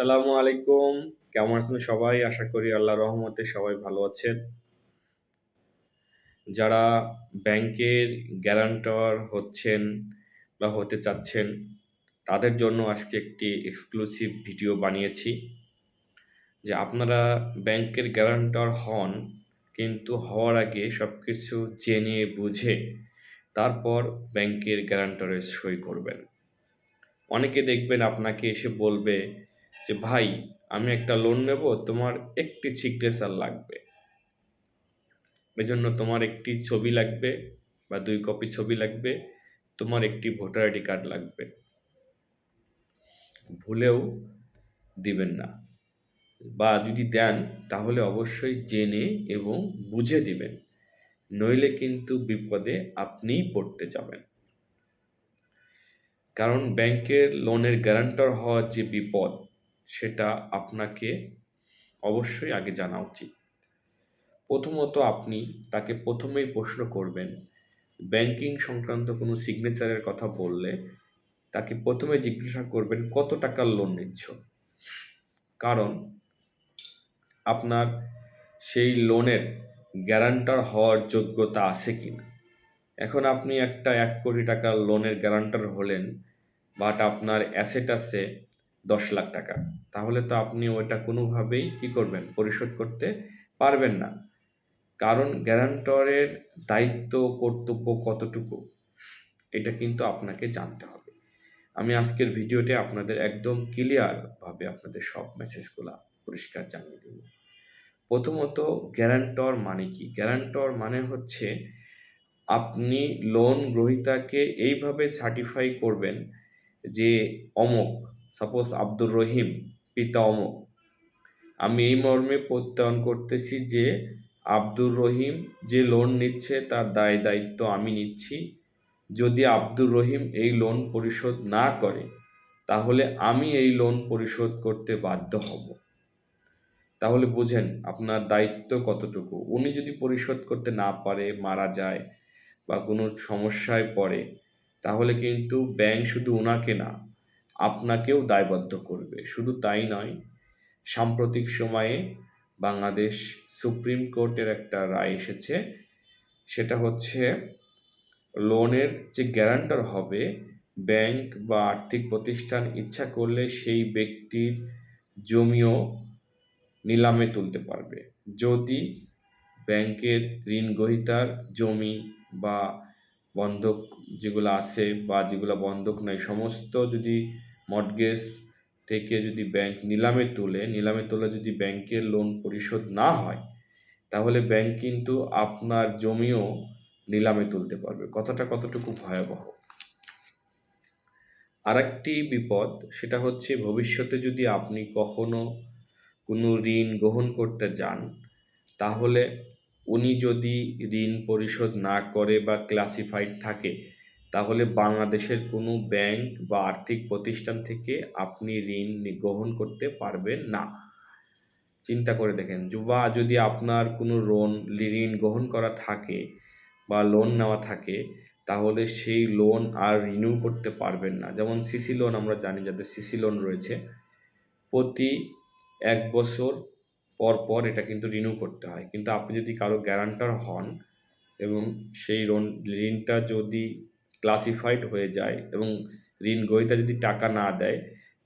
আসসালামু আলাইকুম। কেমন আছেন সবাই? আশা করি আল্লাহ রহমতে সবাই ভালো আছেন। যারা ব্যাংকের গ্যারান্টর হচ্ছেন বা হতে চাচ্ছেন, তাদের জন্য আজকে একটি এক্সক্লুসিভ ভিডিও বানিয়েছি। যে আপনারা ব্যাংকের গ্যারান্টর হন, কিন্তু হওয়ার আগে সব কিছু জেনে, বুঝে তারপর ব্যাংকের গ্যারান্টরে সই করবেন। অনেকে দেখবেন আপনাকে এসে বলবে যে, ভাই, আমি একটা লোন নেব, তোমার একটি সিগনেচার লাগবে। এজন্য তোমার একটি ছবি লাগবে বা দুই কপি ছবি লাগবে, তোমার একটি ভোটার আইডি কার্ড লাগবে। ভুলেও দিবেন না। বা যদি দেন, তাহলে অবশ্যই জেনে এবং বুঝে দিবেন। নইলে কিন্তু বিপদে আপনিই পড়তে যাবেন। কারণ ব্যাংকের লোনের গ্যারান্টর হওয়ার যে বিপদ সেটা আপনাকে অবশ্যই আগে জানা উচিত। প্রথমত আপনি তাকে প্রথমেই প্রশ্ন করবেন, ব্যাংকিং সংক্রান্ত কোনো সিগনেচারের কথা বললে তাকে প্রথমে জিজ্ঞাসা করবেন, কত টাকার লোন নিচ্ছ? কারণ আপনার সেই লোনের গ্যারান্টার হওয়ার যোগ্যতা আছে কি না এখন আপনি একটা এক কোটি টাকার লোনের গ্যারান্টার হলেন বাট আপনার অ্যাসেট আছে দশ লাখ টাকা। তাহলে তো আপনি ওইটা কোনোভাবেই কি করবেন? পরিশোধ করতে পারবেন না। কারণ গ্যারান্টরের দায়িত্ব, কর্তব্য কতটুকু, এটা কিন্তু আপনাকে জানতে হবে। আমি আজকের ভিডিওতে আপনাদের একদম ক্লিয়ারভাবে আপনাদের সব মেসেজগুলো পরিষ্কার জানিয়ে দেব। প্রথমত, গ্যারান্টর মানে কি? গ্যারান্টর মানে হচ্ছে আপনি লোন গ্রহীতাকে এইভাবে সার্টিফাই করবেন যে অমক সাপোজ আব্দুর রহিম, পিতা অমক আমি এই মর্মে প্রত্যয়ন করতেছি যে আব্দুর রহিম যে লোন নিচ্ছে তার দায় দায়িত্ব আমি নিচ্ছি। যদি আব্দুর রহিম এই লোন পরিশোধ না করে, তাহলে আমি এই লোন পরিশোধ করতে বাধ্য হব। তাহলে বুঝেন আপনার দায়িত্ব কতটুকু। উনি যদি পরিশোধ করতে না পারে, মারা যায় বা কোনো সমস্যায় পড়ে, তাহলে কিন্তু ব্যাংক শুধু ওনাকে না আপনাকেও দায়বদ্ধ করবে। শুধু তাই নয়, সাম্প্রতিক সময়ে বাংলাদেশ সুপ্রিম কোর্টের একটা রায় এসেছে। সেটা হচ্ছে, লোনের যে গ্যারান্টার হবে, ব্যাংক বা আর্থিক প্রতিষ্ঠান ইচ্ছা করলে সেই ব্যক্তির জমিও নিলামে তুলতে পারবে। যদি ব্যাংকের ঋণ গ্রহীতার জমি বা বন্ধক যেগুলো আছে বা যেগুলো বন্ধক নয় সমস্ত যদি মর্টগেজ থেকে যদি ব্যাংক নিলামে তুলে, নিলামে তোলে যদি ব্যাংকের লোন পরিশোধ না হয়, তাহলে ব্যাংক কিন্তু আপনার জমিও নিলামে তুলতে পারবে। কথাটা কতটুকু ভয়াবহ? আরেকটি বিপদ, সেটা হচ্ছে ভবিষ্যতে যদি আপনি কখনো কোনো ঋণ গ্রহণ করতে যান, তাহলে উনি যদি ঋণ পরিশোধ না করে বা ক্লাসিফাইড থাকে তাহলে বাংলাদেশের কোনো ব্যাংক বা আর্থিক প্রতিষ্ঠান থেকে আপনি ঋণ গ্রহণ করতে পারবেন না। চিন্তা করে দেখেন বা যদি আপনার কোনো লোন ঋণ গ্রহণ করা থাকে বা লোন নেওয়া থাকে, তাহলে সেই লোন আর রিনিউ করতে পারবেন না। যেমন সিসি লোন আমরা জানি, যাদের সিসি লোন রয়েছে, প্রতি এক বছর পর পর এটা কিন্তু রিনিউ করতে হয়। কিন্তু আপনি যদি কারও গ্যারান্টার হন এবং সেই লোন ঋণটা যদি ক্লাসিফাইড হয়ে যায় এবং ঋণ গ্রহীতা যদি টাকা না দেয়,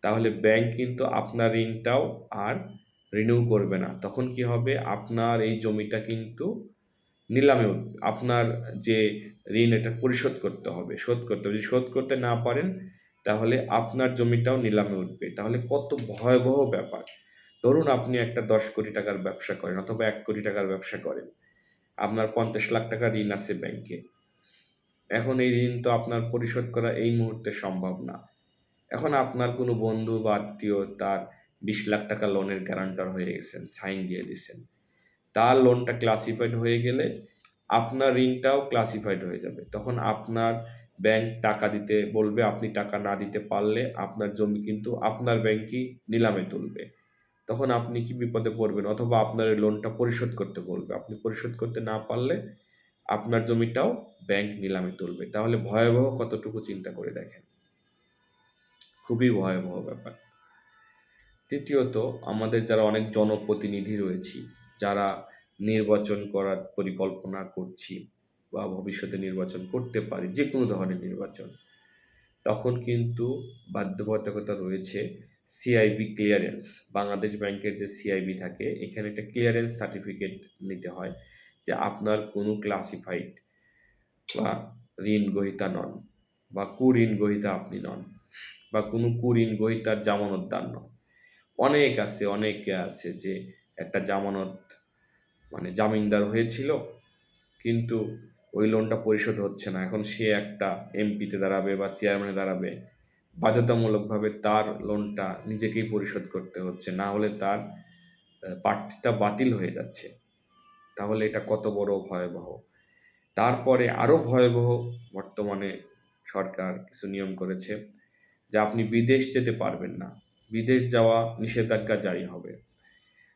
তাহলে ব্যাংক কিন্তু আপনার ঋণটাও আর রিনিউ করবে না। তখন কি হবে? আপনার এই জমিটা কিন্তু নিলামে আপনার যে ঋণ এটা পরিশোধ করতে হবে, শোধ করতে হবে। যদি শোধ করতে না পারেন, তাহলে আপনার জমিটাও নিলামে উঠবে। তাহলে কত ভয়াবহ ব্যাপার। ধরুন আপনি একটা দশ কোটি টাকার ব্যবসা করেন অথবা এক কোটি টাকার ব্যবসা করেন। আপনার পঞ্চাশ লাখ টাকা ঋণ আছে ব্যাংকে এখন এই ঋণ তো আপনার পরিশোধ করা এই মুহূর্তে সম্ভব না। এখন আপনার কোনো বন্ধু বা আত্মীয় তার বিশ লাখ টাকা লোনের গ্যারান্টার হয়ে গেছেন সাইন দিয়ে দিচ্ছেন তার লোনটা ক্লাসিফাইড হয়ে গেলে আপনার ঋণটাও ক্লাসিফাইড হয়ে যাবে। তখন আপনার ব্যাংক টাকা দিতে বলবে, আপনি টাকা না দিতে পারলে আপনার জমি কিন্তু আপনার ব্যাংকই নিলামে তুলবে। তখন আপনি কি বিপদে পড়বেন? অথবা আপনার লোনটা পরিশোধ করতে বলবে। আপনি পরিশোধ করতে না পারলে আপনার জমিটাও ব্যাংক নিলামে তুলবে। তাহলে ভয়াবহ কতটুকু চিন্তা করে দেখেন? খুবই ভয়াবহ ব্যাপার। তৃতীয়ত, আমাদের যারা অনেক জনপ্রতিনিধি রয়েছি, যারা নির্বাচন করার পরিকল্পনা করছি বা ভবিষ্যতে নির্বাচন করতে পারি যে কোনো ধরনের নির্বাচন, তখন কিন্তু বাধ্যবাধকতা রয়েছে সিআইবি ক্লিয়ারেন্স বাংলাদেশ ব্যাংকের যে সিআইবি থাকে, এখানে একটা ক্লিয়ারেন্স সার্টিফিকেট নিতে হয়। যে আপনার কোনো ক্লাসিফাইড বা ঋণ গ্রহীতা নন বা কুঋণ গ্রহীতা আপনি নন বা কোনো কুঋণ গ্রহীতার জামানতদার নন। অনেক আছে, অনেকে আছে যে একটা জামানত মানে জামিনদার হয়েছিল কিন্তু ওই লোনটা পরিশোধ হচ্ছে না। এখন সে একটা এমপিতে দাঁড়াবে বা চেয়ারম্যানে দাঁড়াবে। বাধ্যতামূলকভাবে তার লোনটা নিজেকেই পরিশোধ করতে হচ্ছে, না হলে তার প্রার্থিতা বাতিল হয়ে যাচ্ছে। তাহলে এটা কত বড় ভয়াবহ। তারপরে আরও ভয়াবহ বর্তমানে সরকার কিছু নিয়ম করেছে, যে আপনি বিদেশ যেতে পারবেন না। বিদেশ যাওয়া নিষেধাজ্ঞা জারি হবে।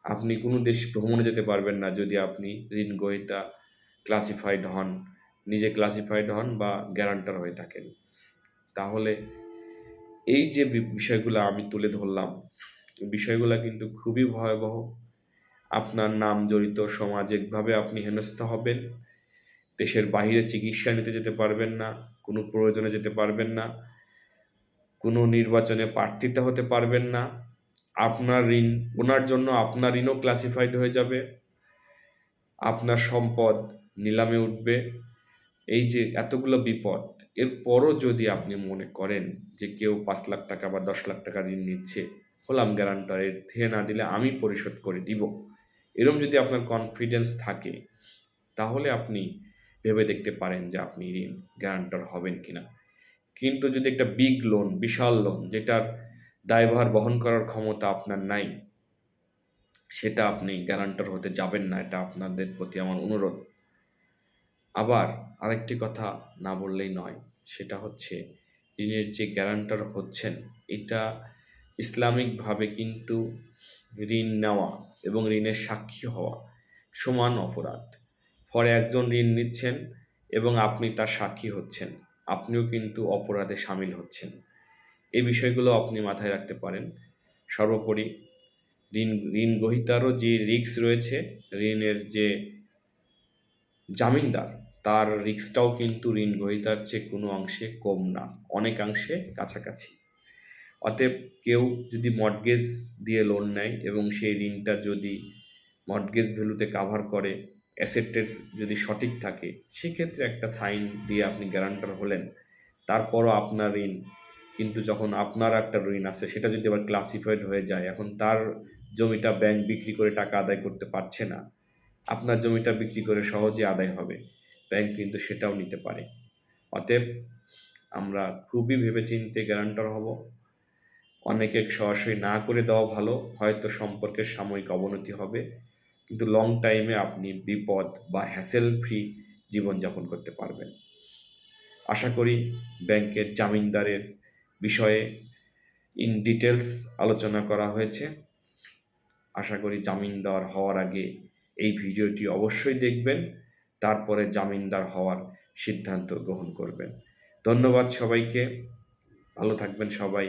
আপনি কোনো দেশ ভ্রমণে যেতে পারবেন না যদি আপনি ঋণ গ্রহীতা ক্লাসিফাইড হন, নিজে ক্লাসিফাইড হন বা গ্যারান্টার হয়ে থাকেন। তাহলে এই যে বিষয়গুলো আমি তুলে ধরলাম, বিষয়গুলো কিন্তু খুবই ভয়াবহ। আপনার নাম জড়িত সামাজিকভাবে আপনি হেনস্থা হবেন। দেশের বাইরে চিকিৎসা নিতে যেতে পারবেন না, কোনো প্রয়োজনে যেতে পারবেন না, কোনো নির্বাচনে প্রার্থিতা হতে পারবেন না। আপনার ঋণ, ওনার জন্য আপনার ঋণও ক্লাসিফাইড হয়ে যাবে। আপনার সম্পদ নিলামে উঠবে। এই যে এতগুলো বিপদ, এরপরও যদি আপনি মনে করেন যে কেউ পাঁচ লাখ টাকা বা দশ লাখ টাকা ঋণ নিচ্ছে হলাম গ্যারান্টার এর থেকে না দিলে আমি পরিশোধ করে দিব। এরম যদি আপনার কনফিডেন্স থাকে, তাহলে আপনি ভেবে দেখতে পারেন যে আপনি ঋণ গ্যারান্টার হবেন কিনা। কিন্তু যদি একটা বিগ লোন বিশাল লোন যেটার দায়ভার বহন করার ক্ষমতা আপনার নাই, সেটা আপনি গ্যারান্টার হতে যাবেন না, এটা আপনাদের প্রতি আমার অনুরোধ। আবার আরেকটি কথা না বললেই নয়, সেটা হচ্ছে ঋণের যে গ্যারান্টার হচ্ছেন, এটা ইসলামিকভাবে কিন্তু ঋণ নেওয়া এবং ঋণের সাক্ষী হওয়া সমান অপরাধ। ফলে একজন ঋণ নিচ্ছেন এবং আপনি তার সাক্ষী হচ্ছেন। আপনিও কিন্তু অপরাধে সামিল হচ্ছেন। এই বিষয়গুলো আপনি মাথায় রাখতে পারেন। সর্বোপরি ঋণ ঋণ গ্রহীতারও যে রিস্ক রয়েছে, ঋণের যে জামিনদার, তার রিস্কটাও কিন্তু ঋণ গ্রহীতার চেয়ে কোনো অংশে কম না, অনেকাংশে কাছাকাছি। অতএব কেউ যদি মর্টগেজ দিয়ে লোন নেয় এবং সেই ঋণটা যদি মর্টগেজ ভ্যালুতে কাভার করে অ্যাসেটের যদি সঠিক থাকে, সেক্ষেত্রে একটা সাইন দিয়ে আপনি গ্যারান্টার হলেন। তারপরও আপনার ঋণ, কিন্তু যখন আপনার একটা ঋণ আছে, সেটা যদি আবার ক্লাসিফাইড হয়ে যায়, এখন তার জমিটা ব্যাংক বিক্রি করে টাকা আদায় করতে পারছে না। আপনার জমিটা বিক্রি করে সহজে আদায় হবে ব্যাংক কিন্তু সেটাও নিতে পারে। অতএব আমরা খুবই ভেবেচিন্তে গ্যারান্টার হব। অনেকে সরাসরি না করে দেওয়া ভালো, হয়তো সম্পর্কের সাময়িক অবনতি হবে। কিন্তু লং টাইমে আপনি বিপদ বা হ্যাসেল ফ্রি জীবনযাপন করতে পারবেন। আশা করি ব্যাংকের জামিনদারের বিষয়ে ইন ডিটেলস আলোচনা করা হয়েছে। আশা করি জামিনদার হওয়ার আগে এই ভিডিওটি অবশ্যই দেখবেন, তারপরে জামিনদার হওয়ার সিদ্ধান্ত গ্রহণ করবেন। ধন্যবাদ সবাইকে, ভালো থাকবেন সবাই।